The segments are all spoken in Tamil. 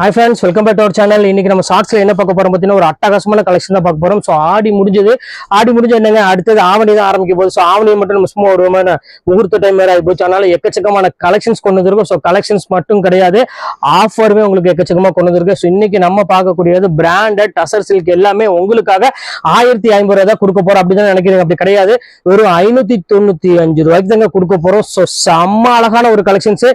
Hi friends welcome back to our channel இன்னைக்கு நம்ம ஷார்ட்ஸ்ல என்ன பார்க்க போறோம் பார்த்தீங்கன்னா ஒரு அட்டகாசமான கலெக்ஷன் தான் பார்க்க போறோம். ஸோ ஆடி முடிஞ்சது. ஆடி முடிஞ்சு என்னங்க அடுத்தது ஆவணி தான் ஆரம்பிக்க போகுது. ஸோ ஆவணி மட்டும் நம்ம சும்மா ஒரு விதமான முகூர்த்த டைம் வேற ஆகி போச்சு. அதனால எக்கச்சக்கமான கலெக்ஷன்ஸ் கொண்டு வந்திருக்கும். ஸோ கலெக்ஷன்ஸ் மட்டும் கிடையாது. ஆஃபருமே உங்களுக்கு எக்கச்சக்கமாக கொண்டு வந்திருக்கு. ஸோ இன்னைக்கு நம்ம பார்க்கக்கூடியது பிராண்டட் டசர் சில்க் எல்லாமே உங்களுக்காக ஆயிரத்தி ஐம்பது ரூபாய் தான் கொடுக்க போறோம். அப்படிதான் நினைக்கிறீங்க. அப்படி கிடையாது. வெறும் ஐநூத்தி தொண்ணூத்தி அஞ்சு ரூபாய்க்கு தாங்க கொடுக்க போறோம். ஸோ செம்ம அழகான ஒரு கலெக்ஷன்ஸ்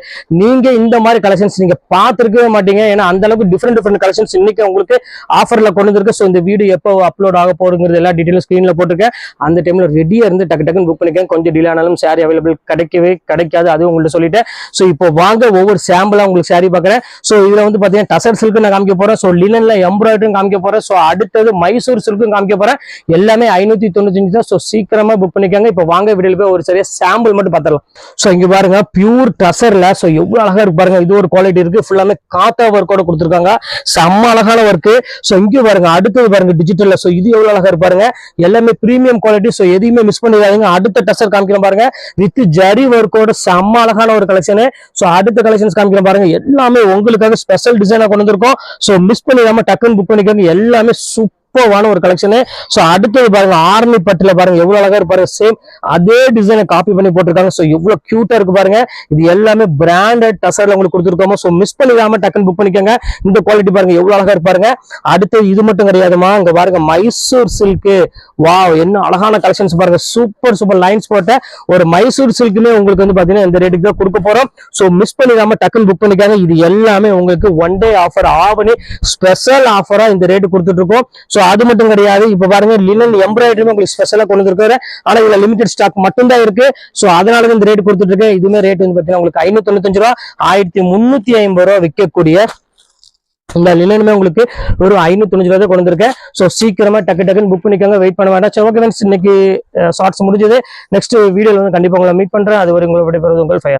நீங்க இந்த மாதிரி கலெக்ஷன்ஸ் நீங்க பார்த்துருக்கவே மாட்டீங்க. ஏன்னா அந்த அளவுக்கு டிஃப்ரெண்ட் டிஃப்ரெண்ட் கலெக்ஷன்ஸ் இன்னைக்கு உங்களுக்கு ஆஃபர்ல கொண்டு வந்திருக்கு. ஸோ இந்த வீடியோ எப்போ அப்லோட் ஆக போறதுங்கிறது எல்லா டீட்டெயிலும் ஸ்க்ரீன்ல போட்டிருக்கேன். அந்த டைம்ல ரெடியா இருந்து டக்கு டக்குன்னு புக் பண்ணிக்கேன் கொஞ்சம் டிலே ஆனாலும் சாரி அவைலபிள் கிடைக்கவே கிடைக்காது. அதுவும் உங்கள்ட்ட சொல்லிட்டேன். ஸோ இப்போ வாங்க ஒவ்வொரு சாம்பிளா உங்களுக்கு சாரி பார்க்குறேன். ஸோ இதுல வந்து பாத்தீங்கன்னா டசர் சில்க்கு நான் காமிக்க போறேன். ஸோ லினன்ல எம்ப்ராய்டரும் காமிக்க போறேன். ஸோ அடுத்தது மைசூர் சில்க்கும் காமிக்க போறேன். எல்லாமே ஐநூத்தி தொண்ணூத்தஞ்சு தான். ஸோ சீக்கிரமா புக் பண்ணிக்காங்க. இப்போ வாங்க வீடியோல போய் ஒரு சரியா சாம்பிள் மட்டும் பார்த்துடலாம். ஸோ இங்க பாருங்க பியூர் டசர்ல ஸோ எவ்வளவு அழகா இருக்கு பாருங்க. இது ஒரு குவாலிட்டி இருக்கு. ஃபுல்லாமே காத்தா ஒர்க்கோட கொடுத்துருக்காங்க. செம்ம அழகான ஒர்க்கு ஸோ இங்க பாருங்க அடுத்தது பாருங்க டிஜிட்டல்ல ஸோ இது எவ்வளவு அழகா இருக்கு பாருங்க. எல்லாமே பிரீமியம் குவாலிட்டி ஸோ எதையுமே மிஸ் பண்ணிடாதீங்க. அடுத்த டெஸ்டர் காமிக்கிறேன் பாருங்க. வித் ஜரி ஒர்க்கோட செம்ம அழகான ஒரு கலெக்ஷனு ஸோ அடுத்த கலெக்ஷன்ஸ் காமிக்கிறேன் பாருங்க. எல்லாமே உங்களுக்காக ஸ்பெஷல் டிசைனா கொண்டு வந்திருக்கோம். ஸோ மிஸ் பண்ணிடாம டக்குன்னு புக் பண்ணிக்கோங்க. எல்லாமே சூப்பர் சூப்பர்வான ஒரு கலெக்ஷனு ஸோ அடுத்தது பாருங்க ஆர்மி பட்டுல பாருங்க எவ்வளவு அழகா இருப்பாரு. சேம் அதே டிசைனை காப்பி பண்ணி போட்டிருக்காங்க. ஸோ எவ்வளவு கியூட்டா இருக்கு பாருங்க. இது எல்லாமே பிராண்டட் டசர்ல உங்களுக்கு கொடுத்துருக்கோமோ. ஸோ மிஸ் பண்ணிடாம டக்குன்னு புக் பண்ணிக்கோங்க. இந்த குவாலிட்டி பாருங்க எவ்வளவு அழகா இருப்பாருங்க. பாருங்க அடுத்து இது மட்டும் கிடையாதுமா. இங்க பாருங்க மைசூர் சில்க்கு வாவ் என்ன அழகான கலெக்ஷன்ஸ் பாருங்க. சூப்பர் சூப்பர் லைன்ஸ் போட்ட ஒரு மைசூர் சில்க்குமே உங்களுக்கு வந்து பாத்தீங்கன்னா இந்த ரேட்டுக்கு தான் கொடுக்க போறோம். ஸோ மிஸ் பண்ணிடாம டக்குன்னு புக் பண்ணிக்காங்க இது எல்லாமே உங்களுக்கு one day offer Aavani special ஆஃபரா இந்த ரேட்டு கொடுத்துட்டு இருக்கோம். ஸோ அது மட்டும் கிடையாது. இப்ப பாருங்க லினன் எம்ப்ராய்டரி உங்களுக்கு ஸ்பெஷலா கொண்டு இருக்காரு ஆனா இதுல லிமிடெட் ஸ்டாக் மட்டும் தான் இருக்கு. ஸோ அதனால தான் இந்த ரேட் கொடுத்துட்டு இருக்கேன். இதுவுமே ரேட் வந்து பாத்தீங்கன்னா உங்களுக்கு ஐநூத்தி தொண்ணூத்தஞ்சு ரூபா ஆயிரத்தி முன்னூத்தி ஐம்பது ரூபா விற்கக்கூடிய இந்த லினனுமே உங்களுக்கு ஒரு ஐநூத்தி தொண்ணூறு ரூபாய் கொண்டு வந்திருக்கேன். ஸோ சீக்கிரமா டக்கு டக்குன்னு புக் பண்ணிக்கோங்க. வெயிட் பண்ண வேண்டாம். சரி ஓகே ஃப்ரெண்ட்ஸ் இன்னைக்கு ஷார்ட்ஸ் முடிஞ்சது. நெக்ஸ்ட் வீடியோவில் வந்து கண்டிப்பாக உங்களை மீட் பண்றேன். அது வரை உங்களுடைய விடைபெறுவது உங்கள் ஃபயர்